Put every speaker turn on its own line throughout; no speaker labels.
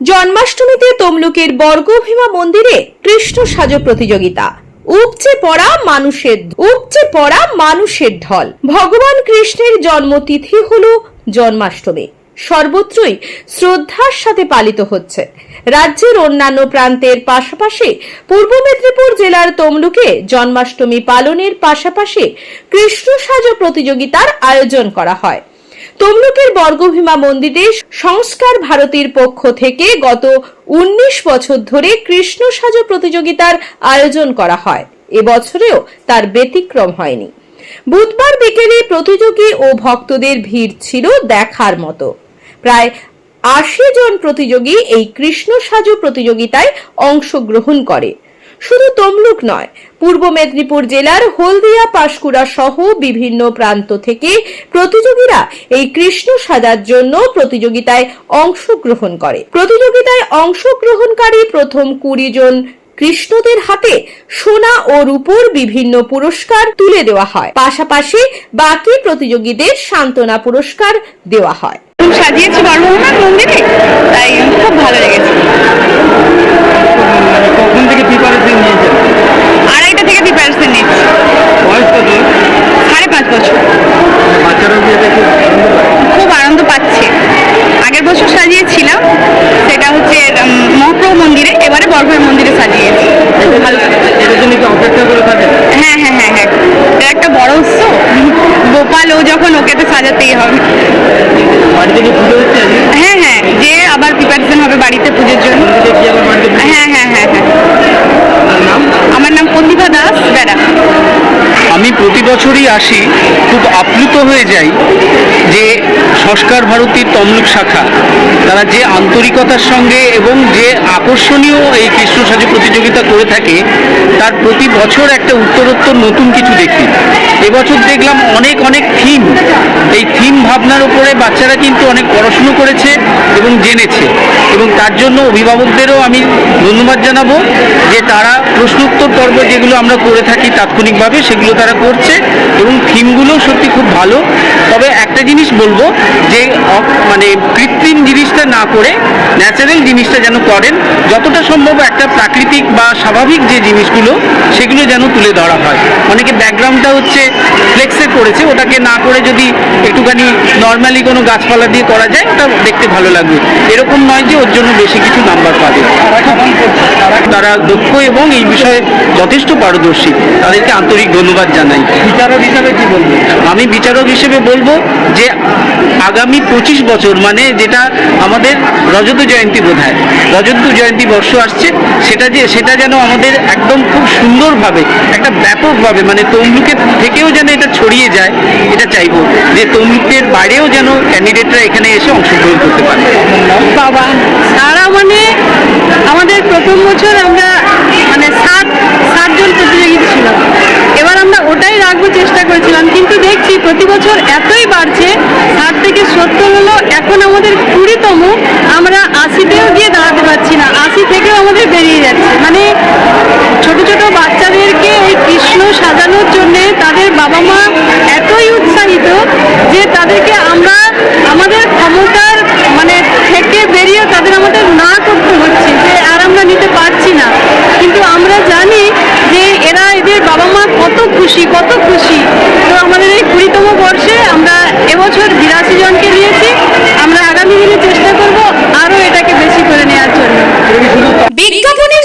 জন্মাষ্টমীতে তমলুকের বর্গভীমা মন্দিরে কৃষ্ণ সাজ প্রতিযোগিতা। উপচে পড়া মানুষের উপচে পড়া মানুষের ঢল। ভগবান কৃষ্ণের জন্মতিথি হল জন্মাষ্টমী। সর্বত্রই শ্রদ্ধার সাথে পালিত হচ্ছে। রাজ্যের অন্যান্য প্রান্তের পাশাপাশি পূর্ব মেদিনীপুর জেলার তমলুকে জন্মাষ্টমী পালনের পাশাপাশি কৃষ্ণ সাজ প্রতিযোগিতার আয়োজন করা হয়। তমলুকের বর্গভীমা মন্দিরে সংস্কার ভারতীর পক্ষ থেকে গত উনিশ বছর ধরে কৃষ্ণ সাজ প্রতিযোগিতার আয়োজন করা হয়। এবছরেও তার ব্যতিক্রম হয়নি। বুধবার বিকেলে প্রতিযোগী ও ভক্তদের ভিড় ছিল দেখার মতো। প্রায় আশি জন প্রতিযোগী এই কৃষ্ণ সাজু প্রতিযোগিতায় অংশগ্রহণ করে। শুধু তমলুক নয় পূর্ব মেদিনীপুর জেলার হলদিয়া, পাঁশকুড়া সহ বিভিন্ন প্রান্ত থেকে প্রতিযোগীরা এই কৃষ্ণ সাজার জন্য প্রতিযোগিতায় অংশগ্রহণ করে। প্রতিযোগিতায় অংশগ্রহণকারী প্রথম কুড়ি জন কৃষ্ণদের হাতে সোনা ও রূপোর বিভিন্ন পুরস্কার তুলে দেওয়া হয়। পাশাপাশি বাকি প্রতিযোগীদের সান্ত্বনা পুরস্কার দেওয়া হয়।
সাজিয়েছি বর্ধমান মন্দিরে? তাই, খুব ভালো লেগেছে। ও যখন ওকে তো সাজাতেই হবে। হ্যাঁ হ্যাঁ যে আবার প্রিপারেশন হবে বাড়িতে পুজোর জন্য? হ্যাঁ হ্যাঁ হ্যাঁ হ্যাঁ। আমার নাম প্রতিভা দাস বেড়া।
আমি প্রতি বছরই আসি খুব আপ্লুত হয়ে যাই যে সংস্কার ভারতীর তমলুক শাখা। তারা যে আন্তরিকতার সঙ্গে এবং যে আকর্ষণীয় এই কৃষ্ণ সাজু প্রতিযোগিতা করে থাকে, তার প্রতি বছর একটা উত্তরোত্তর নতুন কিছু দেখি। এবছর দেখলাম অনেক অনেক থিম। এই থিম ভাবনার উপরে বাচ্চারা কিন্তু অনেক পড়াশুনো করেছে এবং জেনেছে। এবং তার জন্য অভিভাবকদেরও আমি ধন্যবাদ জানাব যে তারা প্রশ্নোত্তর পর্ব যেগুলো আমরা করে থাকি তাৎক্ষণিকভাবে সেগুলো তারা করছে এবং থিমগুলো সত্যি খুব ভালো। তবে একটা জিনিস বলব যে মানে কৃত্রিম জিনিসটা না করে ন্যাচারাল জিনিসটা যেন করেন, যতটা সম্ভব একটা প্রাকৃতিক বা স্বাভাবিক যে জিনিসগুলো, সেগুলো যেন তুলে ধরা হয়। অনেকে ব্যাকগ্রাউন্ডটা হচ্ছে ফ্লেক্সে করেছে, ওটাকে না করে যদি একটুখানি নর্মালি কোনো গাছপালা দিয়ে করা যায়, ওটা দেখতে ভালো লাগবে। এরকম নয় যে ওর জন্য বেশি কিছু নাম্বার পাবে। তারা দক্ষ এবং এই বিষয়ে যথেষ্ট পারদর্শী। তাদেরকে আন্তরিক ধন্যবাদ জানাই।
বিচারক হিসাবে কি বলব?
আমি বিচারক হিসেবে বলব যে আগামী পঁচিশ বছর মানে যেটা আমাদের রজত জয়ন্তী বোধ হয় রজত জয়ন্তী বর্ষ আসছে সেটা যে সেটা যেন আমাদের একদম খুব সুন্দরভাবে একটা ব্যাপকভাবে মানে তমলুকের থেকেও যেন এটা ছড়িয়ে যায় এটা চাইব যে তমলুকের বাইরেও যেন ক্যান্ডিডেটরা এখানে এসে অংশগ্রহণ করতে পারে।
বাবা সারা মানে প্রথম বছর আমরা মানে সাত, সাতজন প্রতিযোগী ছিলাম। এবার আমরা ওটাই রাখব চেষ্টা করেছিলাম, কিন্তু দেখছি প্রতি বছর এতই বাড়ছে, ষাট থেকে সত্তর হলো এখন আমাদের কুড়িতম, আমরা আশিতেও গিয়ে দাঁড়াতে পারছি না, আশি থেকেও আমাদের বেরিয়ে যাচ্ছে। মানে ছোট ছোট বাচ্চাদেরকে এই কৃষ্ণ সাজানোর জন্যে তাদের বাবা মা এতই উৎসাহিত যে তাদেরকে আমরা আমাদের ক্ষমতার মানে থেকে বেরিয়ে তাদের আমাদের না করতে হচ্ছে যে আর আমরা নিতে পারছি না কিন্তু আমরা জানি যে এরা এদের বাবা মা কত খুশি কত খুশি তো আমাদের এই কুড়িতম বর্ষে আমরা এবছর বিরাশি জনকে নিয়েছি আমরা আগামী দিনে চেষ্টা করব আরও এটাকে বেশি করে নেওয়ার জন্য
বিজ্ঞাপনের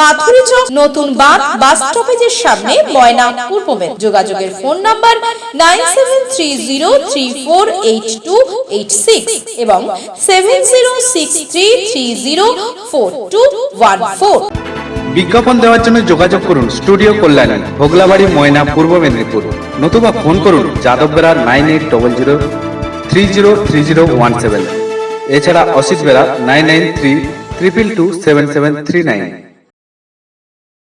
মাথুরি চক নতুন বাঁধ বাস স্টপেজের সামনে ময়না পূর্ব যোগাযোগের phone number nine seven three zero three four eight two eight six এবং seven zero six three three zero four two one four.
বিজ্ঞাপন দেওয়ার জন্য যোগাযোগ করুন স্টুডিও কল্যাণী, ভোগলাবাড়ি, ময়না, পূর্ব মেদিনীপুর। নতুবা ফোন করুন Yadav Bera nine eight double zero three zero three zero one seven. এছাড়া Asit Bera nine nine three triple two seven seven three nine.